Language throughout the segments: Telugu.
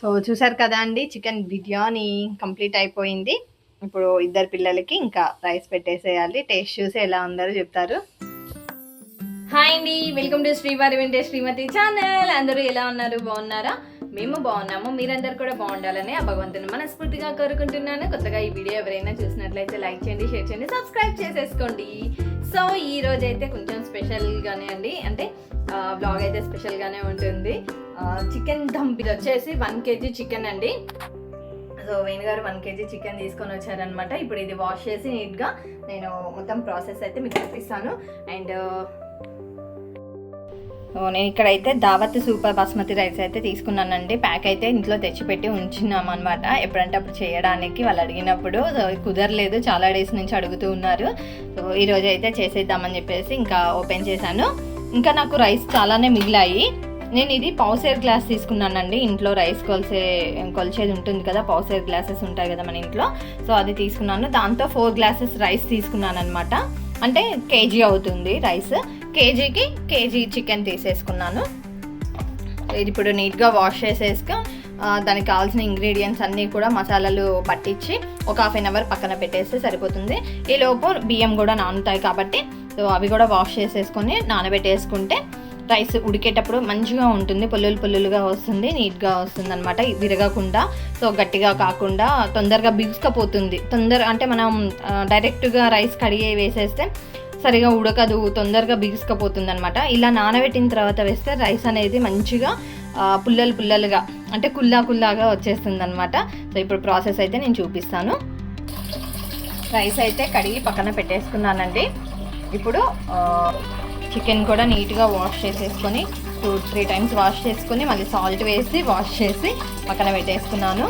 సో చూసారు కదా అండి చికెన్ బిర్యానీ కంప్లీట్ అయిపోయింది. ఇప్పుడు ఇద్దరు పిల్లలకి ఇంకా రైస్ పెట్టేసేయాలి. టేస్ట్ చూసి ఎలా ఉందో చెప్తారు. హాయ్ అండి వెల్కమ్ టు శ్రీవారి వెంటే శ్రీమతి ఛానల్. అందరూ ఎలా ఉన్నారు? బాగున్నారా? మేము బాగున్నాము. మీరందరూ కూడా బాగుండాలని ఆ భగవంతుని మనస్ఫూర్తిగా కోరుకుంటున్నాను. కొత్తగా ఈ వీడియో ఎవరైనా చూసినట్లయితే లైక్ చేయండి షేర్ చేయండి సబ్స్క్రైబ్ చేసేసుకోండి. సో ఈ రోజు అయితే కొంచెం స్పెషల్గానే అండి. అంటే బ్లాగ్ అయితే స్పెషల్గానే ఉంటుంది. చికెన్ దమ్ ఇది వచ్చేసి వన్ కేజీ చికెన్ అండి. సో వేణు గారు వన్ కేజీ చికెన్ తీసుకొని వచ్చారనమాట ఇప్పుడు ఇది వాష్ చేసి నీట్గా నేను మొత్తం ప్రాసెస్ అయితే మీకు చూపిస్తాను. అండ్ నేను ఇక్కడైతే దావత్ సూపర్ బాస్మతి రైస్ అయితే తీసుకున్నానండి. ప్యాక్ అయితే ఇంట్లో తెచ్చిపెట్టి ఉంచినాం అనమాట ఎప్పుడంటే అప్పుడు చేయడానికి వాళ్ళు అడిగినప్పుడు కుదరలేదు చాలా డేస్ నుంచి అడుగుతూ ఉన్నారు. సో ఈరోజు అయితే చేసేద్దామని చెప్పేసి ఇంకా ఓపెన్ చేశాను. ఇంకా నాకు రైస్ చాలానే మిగిలాయి. నేను ఇది పౌసేర్ గ్లాస్ తీసుకున్నానండి. ఇంట్లో రైస్ కొలిసే కొలిచేది ఉంటుంది కదా పౌసేర్ గ్లాసెస్ ఉంటాయి కదా మన ఇంట్లో. సో అది తీసుకున్నాను. దాంతో ఫోర్ గ్లాసెస్ రైస్ తీసుకున్నాను అనమాట అంటే కేజీ అవుతుంది రైస్. కేజీకి కేజీ చికెన్ తీసేసుకున్నాను. ఇది ఇప్పుడు నీట్గా వాష్ చేసేసుక దానికి కావాల్సిన ఇంగ్రీడియంట్స్ అన్నీ కూడా మసాలాలు పట్టించి ఒక హాఫ్ అన్ అవర్ పక్కన పెట్టేస్తే సరిపోతుంది. ఈ లోపు బియ్యం కూడా నానుతాయి కాబట్టి సో అవి కూడా వాష్ చేసేసుకొని నానబెట్టేసుకుంటే రైస్ ఉడికేటప్పుడు మంచిగా ఉంటుంది పొల్లులు పొల్లులుగా వస్తుంది నీట్గా వస్తుంది అనమాట విరగకుండా సో గట్టిగా కాకుండా తొందరగా బిగుసుకపోతుంది. తొందర అంటే మనం డైరెక్ట్గా రైస్ కడిగి వేసేస్తే సరిగా ఉడకదు తొందరగా బిగుసుకపోతుంది అనమాట ఇలా నానబెట్టిన తర్వాత వేస్తే రైస్ అనేది మంచిగా పుల్లలు పుల్లలుగా అంటే కుల్లా కుల్లాగా వచ్చేస్తుంది అనమాట సో ఇప్పుడు ప్రాసెస్ అయితే నేను చూపిస్తాను. రైస్ అయితే కడిగి పక్కన పెట్టేసుకున్నానండి. ఇప్పుడు చికెన్ కూడా నీట్గా వాష్ చేసేసుకొని టూ త్రీ టైమ్స్ వాష్ చేసుకొని మళ్ళీ సాల్ట్ వేసి వాష్ చేసి పక్కన పెట్టేసుకున్నాను.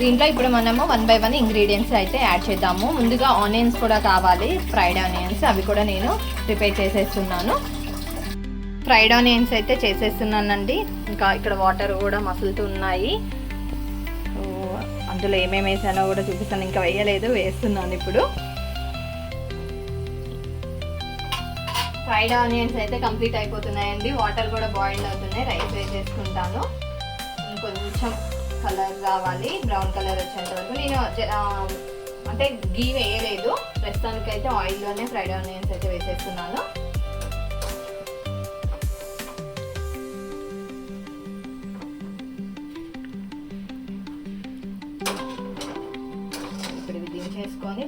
దీంట్లో ఇప్పుడు మనము వన్ బై వన్ ఇంగ్రీడియంట్స్ అయితే యాడ్ చేద్దాము. ముందుగా ఆనియన్స్ కూడా కావాలి. ఫ్రైడ్ ఆనియన్స్ అవి కూడా నేను ప్రిపేర్ చేసేస్తున్నాను. ఫ్రైడ్ ఆనియన్స్ అయితే చేసేస్తున్నానండి. ఇంకా ఇక్కడ వాటర్ కూడా మసులుతూ ఉన్నాయి అందులో ఏమేమి వేసానో కూడా చూపిస్తాను. ఇంకా వేయలేదు వేస్తున్నాను ఇప్పుడు. ఫ్రైడ్ ఆనియన్స్ అయితే కంప్లీట్ అయిపోతున్నాయండి. వాటర్ కూడా బాయిల్డ్ అవుతున్నాయి. రైస్ వేసేసుకుంటాను. ఇంకొంచెం కలర్ రావాలి బ్రౌన్ కలర్ వచ్చేంత వరకు నేను అంటే గీ వేయలేదు. ప్రస్తుతానికి అయితే ఆయిల్లోనే ఫ్రైడ్ ఆనియన్స్ అయితే వేసేస్తున్నాను. ఇప్పుడు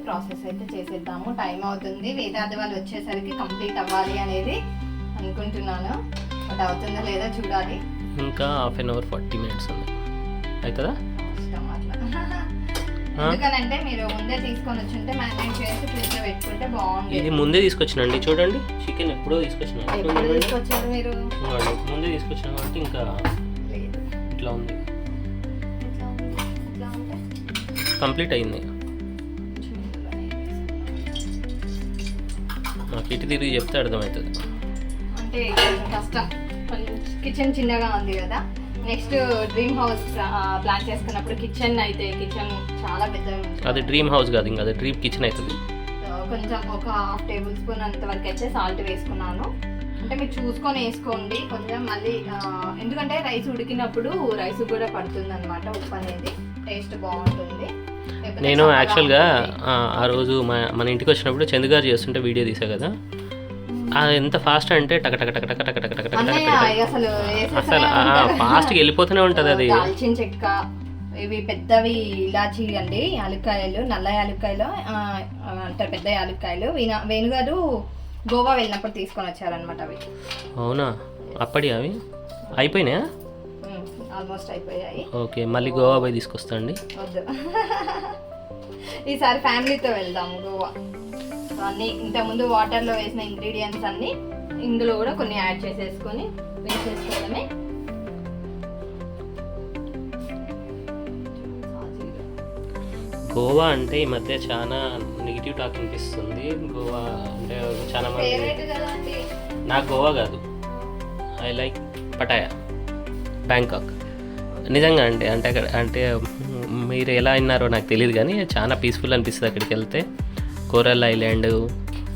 ప్రాసెస్ అయితే చేసేద్దాము. టైం అవుతుంది. వేదాది వాళ్ళు వచ్చేసరికి కంప్లీట్ అవ్వాలి అనేది అనుకుంటున్నాను. బట్ అవుతుందో లేదో చూడాలి. ఇంకా half an hour forty minutes ఉంది. అవుతుందా? ఎందుకనంటే మీరు ముందే తీసుకొని వచ్చుంటే మ్యారినేట్ చేసి ఫ్రిడ్జ్లో పెట్టుకుంటే ఇది బాగుంది ముందే తీసుకొచ్చినండి. చూడండి చికెన్ ఎప్పుడో తీసుకొచ్చిన. తీసుకొచ్చారు మీరు? ముందే తీసుకొచ్చిన కాబట్టి ఇంకా ఇట్లా ఉంది? కంప్లీట్ అయింది. నాకు ఇటు తిరిగి చెప్తే అర్థమవుతుంది. అంటే కష్టం. కొంచెం కిచెన్ చిన్నగా ఉంది కదా. నెక్స్ట్ డ్రీమ్ హౌస్ ప్లాన్ చేసుకున్నప్పుడు కిచెన్ అయితే కిచెన్ చాలా పెద్దగా ఉంటుంది. అది డ్రీమ్ హౌస్ కాదు ఇంకా అది డ్రీమ్ కిచెన్ అవుతుంది. కొంచెం ఒక హాఫ్ టేబుల్ స్పూన్ అంత వరకు అయితే సాల్ట్ వేసుకున్నాను. అంటే మీరు చూసుకొని వేసుకోండి. కొంచెం మళ్ళీ ఎందుకంటే రైస్ ఉడికినప్పుడు రైస్ కూడా పడుతుంది అనమాట ఉప్పు అనేది. టేస్ట్ బాగుంటుంది. నేను యాక్చువల్గా. ఆ రోజు మా మన ఇంటికి వచ్చినప్పుడు చందు గారు చేస్తుంటే వీడియో తీసా కదా? అది ఎంత ఫాస్ట్ అంటే టక టక టక టక టక టక టక అసలు ఫాస్ట్గా వెళ్ళిపోతూనే ఉంటుంది అది. దాల్చిన చెక్క ఇవి పెద్దవి ఇలాచి అండి యాలుక్కాయలు నల్ల యాలుక్కాయలు అంటారు పెద్ద యాలుక్కాయలు. వేణుగారు గోవా వెళ్ళినప్పుడు తీసుకొని వచ్చారనమాట అవి. అవునా? అప్పటి అవి? అయిపోయినాయా? ఆల్మోస్ట్ అయిపోయాయి. ఓకే మళ్ళీ గోవా పోయి తీసుకొస్తా అండి. వద్దు. ఈసారి ఫ్యామిలీతో వెళ్దాము గోవా. అన్ని ఇంతకుముందు వాటర్లో వేసిన ఇంగ్రీడియంట్స్ అన్ని ఇందులో కూడా కొన్ని యాడ్ చేసేసుకొని వేసేసుకోవడమే. గోవా అంటే ఈ మధ్య చాలా నెగిటివ్ టాక్ అనిపిస్తుంది గోవా అంటే చాలా మంది నాకు గోవా కాదు. ఐ లైక్ పటాయా బ్యాంకాక్ నిజంగా అండి అంటే అక్కడ అంటే మీరు ఎలా విన్నారో నాకు తెలియదు కానీ చాలా పీస్ఫుల్ అనిపిస్తుంది అక్కడికి వెళ్తే. కోరల్ ఐలాండ్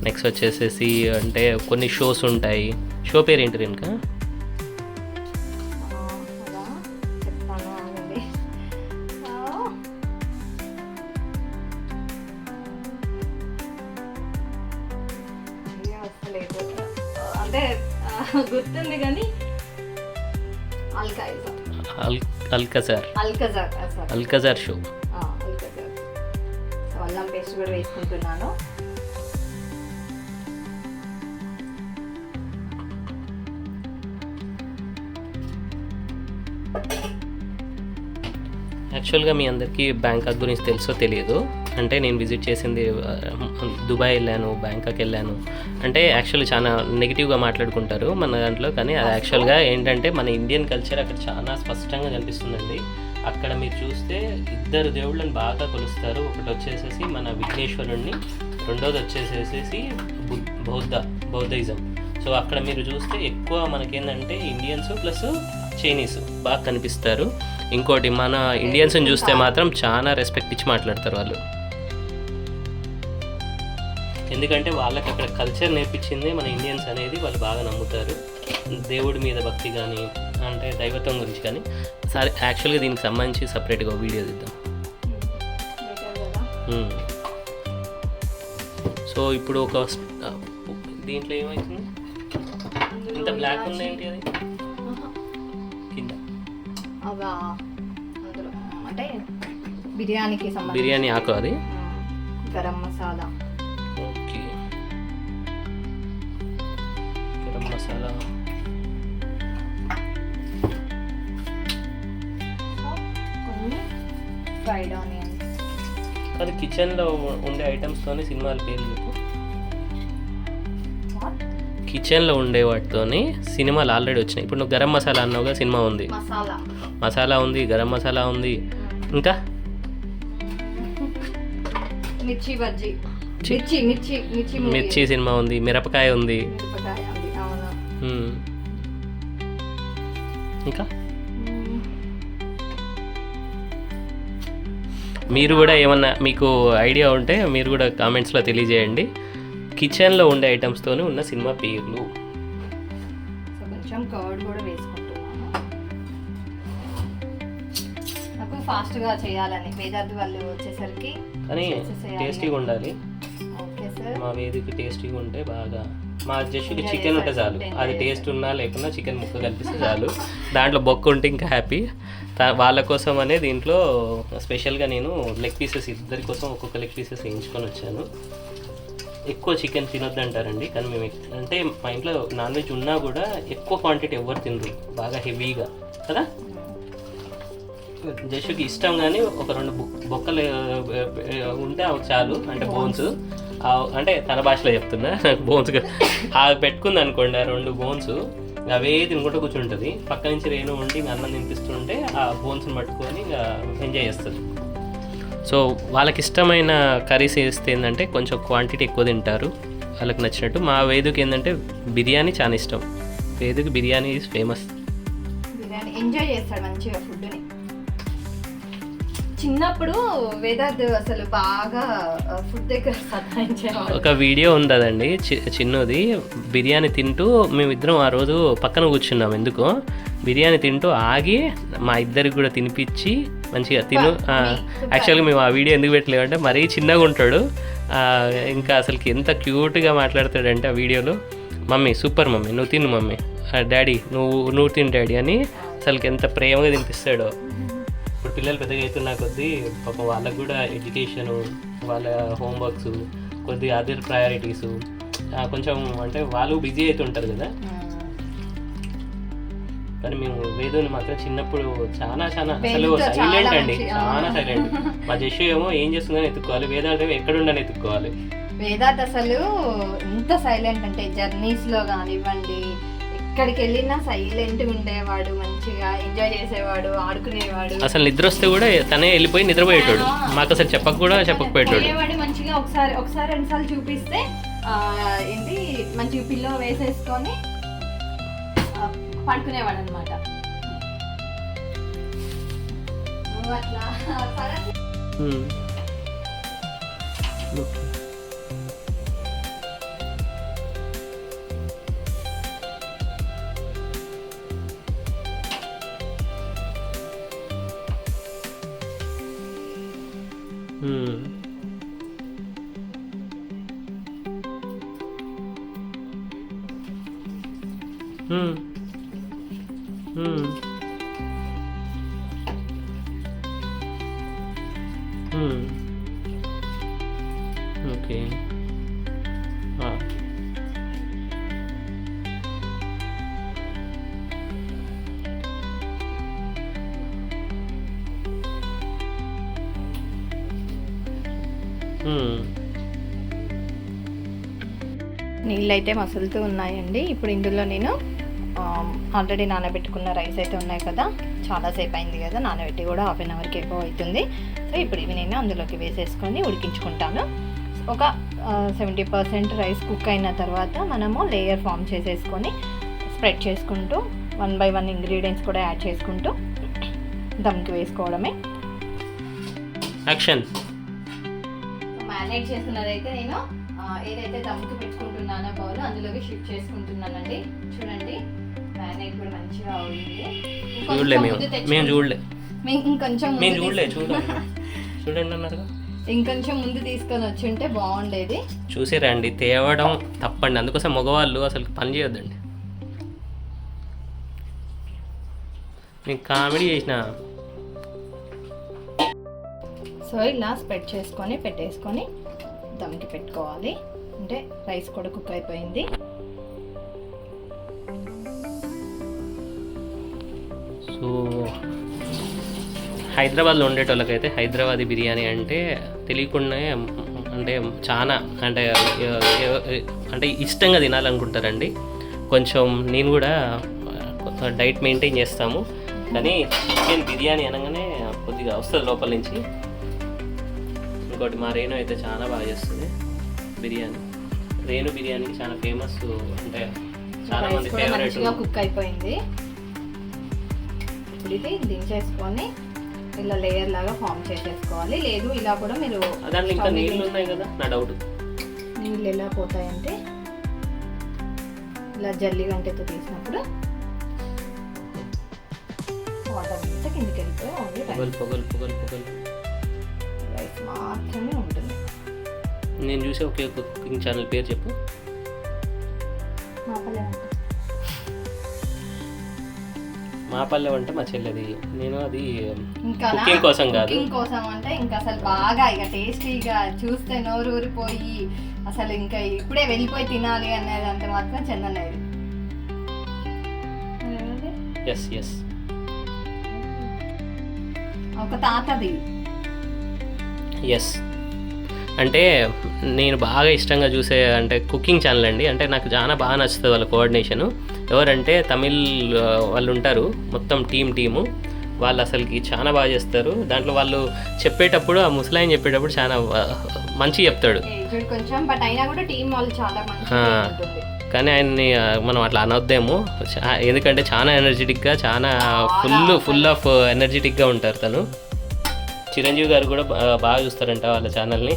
నెక్స్ట్ వచ్చేసేసి అంటే కొన్ని షోస్ ఉంటాయి. షో పేరు ఏంటి ఇంకా అల్కజార్ షో. వేసుకుంటున్నాను యాక్చువల్గా మీ అందరికీ బ్యాంకాక్ గురించి తెలుసో తెలియదు. అంటే నేను విజిట్ చేసింది దుబాయ్ వెళ్ళాను బ్యాంకాక్ వెళ్ళాను. అంటే యాక్చువల్లీ చాలా నెగిటివ్గా మాట్లాడుకుంటారు మన దాంట్లో కానీ అది యాక్చువల్గా ఏంటంటే మన ఇండియన్ కల్చర్ అక్కడ చాలా స్పష్టంగా కనిపిస్తుందండి. అక్కడ మీరు చూస్తే ఇద్దరు దేవుళ్ళని బాగా కొలుస్తారు. ఒకటి వచ్చేసేసి మన విఘ్నేశ్వరుణ్ణి రెండోది వచ్చేసేసి బుద్ధ బౌద్ధ బౌద్ధయిజం సో అక్కడ మీరు చూస్తే ఎక్కువ మనకేంటంటే ఇండియన్స్ ప్లస్ చైనీస్ బాగా కనిపిస్తారు. ఇంకోటి మన ఇండియన్స్ని చూస్తే మాత్రం చాలా రెస్పెక్ట్ ఇచ్చి మాట్లాడతారు వాళ్ళు. ఎందుకంటే వాళ్ళకి అక్కడ కల్చర్ నేర్పించింది మన ఇండియన్స్ అనేది వాళ్ళు బాగా నమ్ముతారు. దేవుడి మీద భక్తి కానీ అంటే దైవత్వం గురించి కానీ సరే యాక్చువల్గా దీనికి సంబంధించి సపరేట్గా వీడియో తీద్దాం. సో ఇప్పుడు ఒక దీంట్లో ఏమవుతుంది ఇంత బ్లాక్ ఉంది ఏంటి అది? కింద. అంటే బిర్యానీకి బిర్యానీ ఆకు అది? గరం మసాలా. ఫ్రైడ్ ఆనియన్స్ అది కిచెన్లో ఉండే ఐటమ్స్తోనే సినిమాల పేర్లు చెప్పు. కిచెన్లో ఉండే వాటితోని సినిమాలు ఆల్రెడీ వచ్చినాయి. ఇప్పుడు నువ్వు గరం మసాలా అన్నావుగా సినిమా ఉంది. మసాలా. ఉంది గరం మసాలా ఉంది. ఇంకా? మిర్చి బజ్జీ. మిర్చి. మిర్చి మిర్చి movie. మిర్చి సినిమా ఉంది మిరపకాయ ఉంది. ఇంకా? మీరు కూడా ఏమన్నా మీకు ఐడియా ఉంటే మీరు కూడా కామెంట్స్లో తెలియజేయండి. కిచెన్లో ఉండే ఐటమ్స్తోనే ఉన్న సినిమా పేర్లు. సో కొంచెం కర్డ్ కూడా వేసుకుంటున్నాను. నాకు ఫాస్ట్గా చేయాలని వేదార్థి వాళ్ళు వచ్చేసరికి కానీ. టేస్టీగా ఉండాలి. Okay sir. మా వేదిక టేస్టీగా ఉంటే బాగా మా జస్ట్కి చికెన్ ఉంటే చాలు. అది టేస్ట్ ఉన్నా లేకున్నా చికెన్ ముక్క కనిపిస్తే చాలు. దాంట్లో బొక్క ఉంటే ఇంకా హ్యాపీ వాళ్ళ కోసం అనే దీంట్లో స్పెషల్గా నేను లెగ్ పీసెస్ ఇద్దరి కోసం ఒక్కొక్క లెగ్ పీసెస్ వేయించుకొని వచ్చాను. ఎక్కువ చికెన్ తినొద్దు అంటారండి కానీ మేము అంటే మా ఇంట్లో నాన్ వెజ్ ఉన్నా కూడా ఎక్కువ క్వాంటిటీ ఎవరు తినరు. బాగా హెవీగా కదా? జస్ట్కి ఇష్టం కానీ ఒక రెండు బొక్కలు ఉంటే అవి చాలు. అంటే బోన్స్ అంటే తన భాషలో చెప్తున్నా. బోన్స్ అవి పెట్టుకుంది అనుకోండి ఆ రెండు బోన్స్ అవే తినుకుంటూ కూర్చుంటుంది. పక్క నుంచి రేణు ఉండి ఇంకా అన్నం తినిపిస్తుంటే ఆ బోన్స్ని పట్టుకొని ఇంకా ఎంజాయ్ చేస్తుంది. సో వాళ్ళకి ఇష్టమైన కర్రీస్ వేస్తే ఏంటంటే కొంచెం క్వాంటిటీ ఎక్కువ తింటారు. వాళ్ళకి నచ్చినట్టు. మా వేదికకి ఏంటంటే బిర్యానీ చాలా ఇష్టం. Vedika biryani is famous biryani enjoy చేస్తాడు మంచిగా ఫుడ్ని చిన్నప్పుడు వేదార్థ్ అసలు బాగా ఫుడ్ దగ్గర సతాయించేవాడు ఒక వీడియో చి- చిన్నది. బిర్యానీ తింటూ మేమిద్దరం ఆ రోజు పక్కన కూర్చున్నాం ఎందుకో? బిర్యానీ తింటూ ఆగి మా ఇద్దరికి కూడా తినిపించి మంచిగా తిను యాక్చువల్గా మేము ఆ వీడియో ఎందుకు పెట్టలేమంటే మరీ చిన్నగా ఉంటాడు. ఇంకా అసలుకి ఎంత క్యూట్గా మాట్లాడతాడంటే ఆ వీడియోలో మమ్మీ సూపర్ మమ్మీ నువ్వు తిను మమ్మీ. డాడీ నువ్వు నువ్వు తిను డాడీ అని అసలుకి ఎంత ప్రేమగా తినిపిస్తాడో. పిల్లలు పెద్దగా అవుతున్న కొద్దీ పాపం వాళ్ళకు కూడా ఎడ్యుకేషను వాళ్ళ హోంవర్క్స్ కొద్ది అదర్ ప్రయారిటీస్ కొంచెం అంటే వాళ్ళు బిజీ అవుతుంటారు కదా. కానీ మేము వేదుని మాత్రం చిన్నప్పుడు చాలా చాలా అసలు వేదుతో సైలెంట్ అండి. చాలా సైలెంట్ మా జస్సు ఏమో ఏం చేస్తుందని ఎత్తుక్కోవాలి వేదాంత ఏమో ఎక్కడుండని ఎత్తుక్కోవాలి. వేదార్థ్ అసలు ఎంత సైలెంట్ అంటే జర్నీస్లో కానివ్వండి ఎక్కడికి వెళ్ళినా సైలెంట్ ఉండేవాడు మంచిగా ఎంజాయ్ చేసేవాడు ఆడుకునేవాడు. అసలు నిద్ర వస్తే కూడా తనే వెళ్ళిపోయి నిద్రపోయేటోడు. మాకు అసలు చెప్పక కూడా చెప్పకపోయేటోడు మంచిగా ఒకసారి ఒకసారి రెండుసార్లు చూపిస్తే ఆ, ఏంటి మంచిగా పిల్లో వేసేసుకొని పడుకునేవాడు అనమాట అట్లా నీళ్ళు అయితే మసులుతూ ఉన్నాయండి. ఇప్పుడు ఇందులో నేను ఆల్రెడీ నానబెట్టుకున్న రైస్ అయితే ఉన్నాయి కదా. చాలాసేపు అయింది కదా నానబెట్టి కూడా హాఫ్ అన్ అవర్కి ఎక్కువ అవుతుంది. సో ఇప్పుడు ఇవి నేను అందులోకి వేసేసుకొని ఉడికించుకుంటాను. ఒక సెవెంటీ పర్సెంట్ రైస్ కుక్ అయిన తర్వాత మనము లేయర్ ఫామ్ చేసేసుకొని స్ప్రెడ్ చేసుకుంటూ వన్ బై వన్ ఇంగ్రీడియంట్స్ కూడా యాడ్ చేసుకుంటూ దమ్కి వేసుకోవడమే. యాక్షన్. మ్యారినేట్ చేసుకున్నదైతే నేను ఏదైతే దమ్కి పెట్టుకుంటున్నానో బౌల్ అందులోకి షిఫ్ట్ చేసుకుంటున్నానండి చూడండి మ్యారినేట్ కూడా మంచిగా మేము. చూడలే. ఇంకొంచెం చూడలే చూడండి అన్నారు ఇంకొంచెం ముందు తీసుకొని వచ్చి ఉంటే బాగుండేది. చూసిరండి తేవడం తప్పండి. అందుకోసం మగవాళ్ళు అసలు పని చేయొద్దండి. నేను కామెడీ చేసిన. సో ఇలా స్ప్రెడ్ చేసుకొని పెట్టేసుకొని దమ్కి పెట్టుకోవాలి. అంటే రైస్ కూడా కుక్ అయిపోయింది. సో హైదరాబాద్లో ఉండేటోళ్ళకైతే హైదరాబాదీ బిర్యానీ అంటే తెలియకుండానే అంటే చాలా అంటే అంటే ఇష్టంగా తినాలనుకుంటారండి. కొంచెం నేను కూడా డైట్ మెయింటైన్ చేస్తాము. కానీ చికెన్ బిర్యానీ అనగానే కొద్దిగా వస్తుంది లోపల నుంచి ఇంకోటి మా రేణు అయితే చాలా బాగా చేస్తుంది బిర్యానీ. రేణు బిర్యానీకి చాలా ఫేమస్ అంటే చాలా మంది ఫేవరెట్ కుక్ అయిపోయింది. ఇప్పుడు ఇది దించేసుకొని ఇలా లేయర్ లాగా ఫామ్ చేసేసుకోవాలి. లేదు ఇలా కూడా మీరు దాంట్లో ఇంకా నీళ్ళు ఉన్నాయి కదా నా డౌట్ నీళ్ళు ఎలా పోతాయంటే ఇలా జల్లి గంటతో తీసినప్పుడు వాటర్ అంతా కిందికి వెళ్ళిపోయి పొగలు పొగలు పొగలు పొగలు. మాత్రమే ఉంటుంది నేను చూసే ఒకే ఒక కుకింగ్ ఛానల్ పేరు చెప్పు. మాపలే ఉంటుంది మా పల్లె అంటే మా చెల్లెది. నేను అది ఇంకా కుకింగ్ కోసం కాదు. కుకింగ్ కోసం అంటే ఇంకా అసలు బాగా ఇక టేస్టీగా చూస్తే నోరు ఊరిపోయి అసలు ఇంకా ఇప్పుడే వెళ్ళిపోయి తినాలి అనేది అంటే మాత్రం చందనేది ఎస్ ఎస్ ఒక తాతది. ఎస్ అంటే నేను బాగా ఇష్టంగా చూసే అంటే కుకింగ్ ఛానల్ అండి. అంటే నాకు చాలా బాగా నచ్చుతుంది వాళ్ళ కోఆర్డినేషను ఎవరంటే తమిళ్ వాళ్ళు ఉంటారు. మొత్తం టీం టీము. వాళ్ళు అసలుకి చాలా బాగా చేస్తారు. దాంట్లో వాళ్ళు చెప్పేటప్పుడు ఆ ముసలాయన చెప్పేటప్పుడు చాలా మంచి చెప్తాడు. కానీ ఆయన్ని మనం అట్లా అనొద్దేమో. చా- ఎందుకంటే చాలా ఎనర్జెటిక్గా చాలా ఫుల్ ఫుల్ ఆఫ్ ఎనర్జెటిక్గా ఉంటారు తను. చిరంజీవి గారు కూడా బాగా చూస్తారంట వాళ్ళ ఛానల్ని.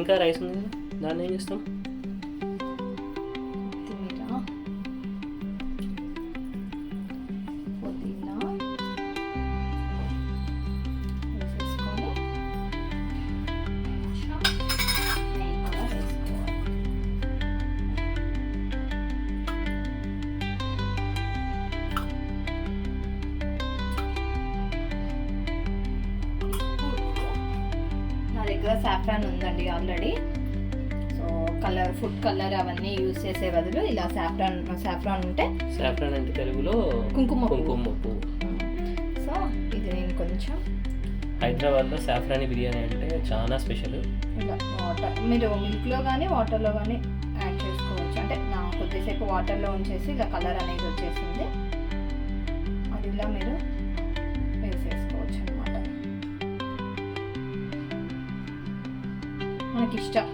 ఇంకా రైస్ ఉంది దాన్ని ఏం చేస్తాం? దగ్గర సాఫ్రాన్ ఉందండి already so colour food colour అవన్నీ యూజ్ చేసే బదులు ఇలా సాఫ్రాన్ సాఫ్రాన్ ఉంటే సాఫ్రాన్ అంటే తెలుగులో కుంకుమ. కుంకుమ పువ్వు సో ఇది నేను కొంచెం హైదరాబాద్లో సాఫ్రాని బిర్యానీ అంటే చాలా స్పెషల్ ఇలా వాటర్ మీరు మిల్క్లో కానీ వాటర్లో కానీ యాడ్ చేసుకోవచ్చు. అంటే నా కొద్దిసేపు వాటర్లో ఉంచేసి ఇలా కలర్ అనేది వచ్చేసింది. మనకి ఇష్టం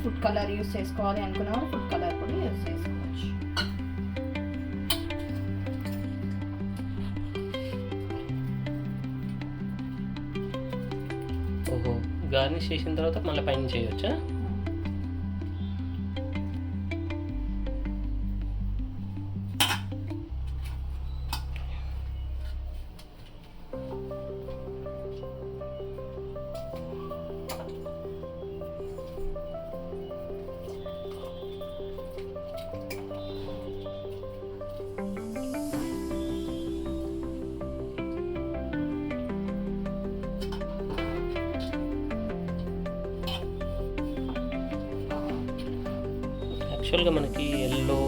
ఫుడ్ కలర్ యూస్ చేసుకోవాలి అనుకున్న వాళ్ళు ఫుడ్ కలర్ కూడా యూస్ చేసుకోవచ్చు. ఓహో గార్నిష్ చేసిన తర్వాత మళ్ళీ పైన చేయొచ్చా? యాక్చువల్గా మనకి ఎల్లో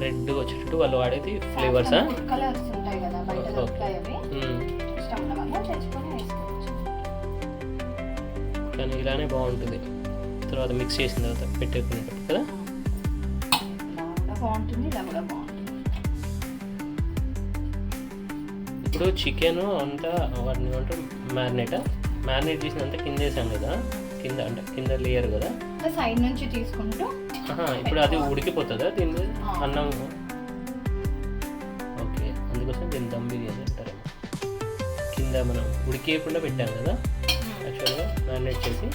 రెడ్ వచ్చేటట్టు వాళ్ళు వాడేది ఫ్లేవర్సా ఫుడ్ కలర్స్ ఉంటాయి కదా బయట Okay. దొరుకుతాయి అవి. మ్మ్. ఇష్టం ఉన్న వాళ్ళు తెచ్చుకొని వేసుకోవచ్చు. కానీ ఇలానే బాగుంటుంది. తర్వాత మిక్స్ చేసిన తర్వాత పెట్టేకునేటప్పుడు కదా? ఇలా కూడా బాగుంటుంది ఇలా కూడా బాగుంటుంది. ఇప్పుడు చికెన్ అంతా వాటిని ఏమంటారు? మ్యారినేట్ మ్యారినేట్ చేసినంత కింద వేసాం కదా? కింద అంటే కింద లేయర్ కదా? సైడ్ నుంచి తీసుకుంటూ ఇప్పుడు అది ఉడికిపోతుందా దీని ఆ. అన్నం. ఓకే అందుకోసం దీన్ని దమ్ బిర్యానీ అంటారు. కింద మనం ఉడికేయకుండా పెట్టాం కదా? యాక్చువల్గా మ్యారినేట్ చేసి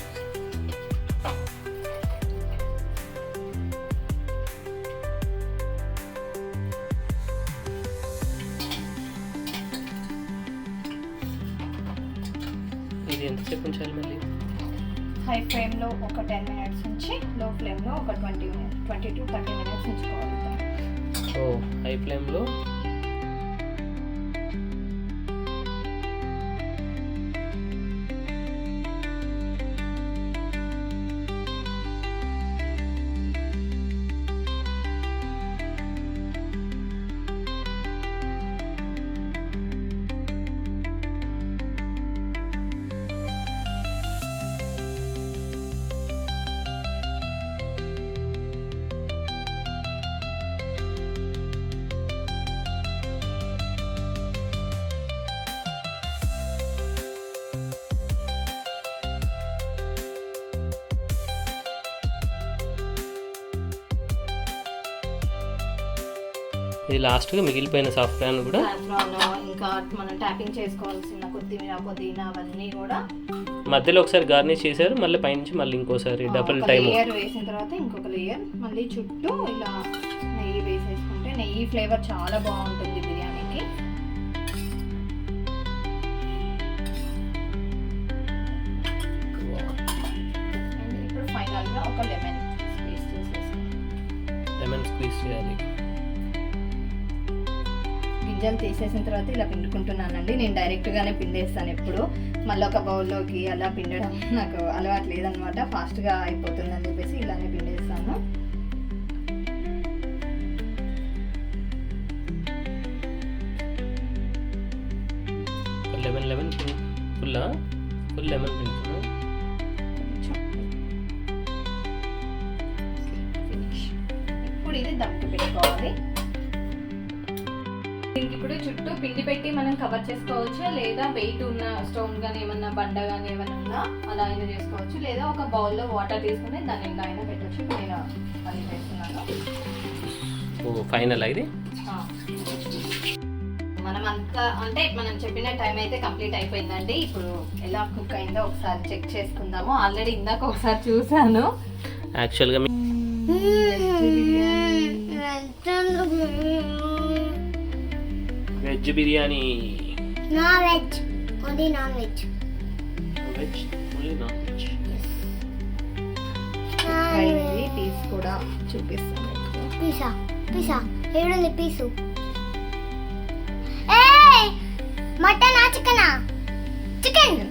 capítulo. ఇది లాస్ట్గా మిగిలిపోయిన సాఫ్ట్వేర్ కూడా. ఇంకా మనం ట్యాపింగ్ చేసుకోవాల్సిన కొత్తిమీర పుదీనా అవన్నీ కూడా మధ్యలో ఒకసారి గార్నిష్ చేశారు మళ్ళీ పైనుంచి మళ్ళీ ఇంకోసారి డబుల్ టైం లేయర్ వేసిన తర్వాత ఇంకొక లేయర్ మళ్ళీ చుట్టూ ఇలా నెయ్యి వేసేసుకుంటే నెయ్యి ఫ్లేవర్ చాలా బాగుంటుంది. గింజలు తీసేసిన తర్వాత ఇలా పిండుకుంటున్నానండి. నేను డైరెక్ట్గానే పిండేస్తాను ఎప్పుడు. మళ్ళీ ఒక బౌల్లోకి అలా పిండడం నాకు అలవాటు లేదనమాట. ఫాస్ట్గా అయిపోతుందని చెప్పేసి ఇలానే పిండేస్తాను. లెమన్ లెమన్ ఫుల్లా? ఫుల్ లెమన్ ఇప్పుడు ఇది దమ్కి పెట్టుకోవాలి పిండి పెట్టి మనం కవర్ చేసుకోవచ్చు? లేదా వెయిట్ ఉన్న స్టోన్ కానీ ఏమన్నా బండ కానీ ఏమన్నా ఉన్నా అలా అయినా చేసుకోవచ్చు. లేదా ఒక బౌల్లో వాటర్ తీసుకుని దాన్ని ఇలా అయినా పెట్టవచ్చు ఇప్పుడు నేను అది చేస్తున్నాను ఓ ఫైనల్ ఇది? ఆ. మనం అంతా అంటే మనం చెప్పిన టైం అయితే కంప్లీట్ అయిపోయిందండి. ఇప్పుడు ఎలా కుక్ అయిందో ఒకసారి చెక్ చేసుకుందాము. ఆల్రెడీ ఇందాక ఒకసారి చూసాను యాక్చువల్గా వెజ్ బిర్యానీ. నా veg only non veg. Veg only non veg. Piece కూడా చూపిస్తాను. పిసా పిసా. ఏడుంది పీసు? ఏ మటనా చికెనా? చికెన్?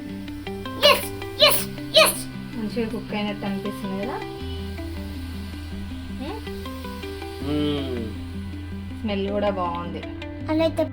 ఎస్ ఎస్ ఎస్ మంచిగా కుక్ అయినట్టు అనిపిస్తుంది కదా? మ్మ్. స్మెల్ కూడా బాగుంది. అలా అయితే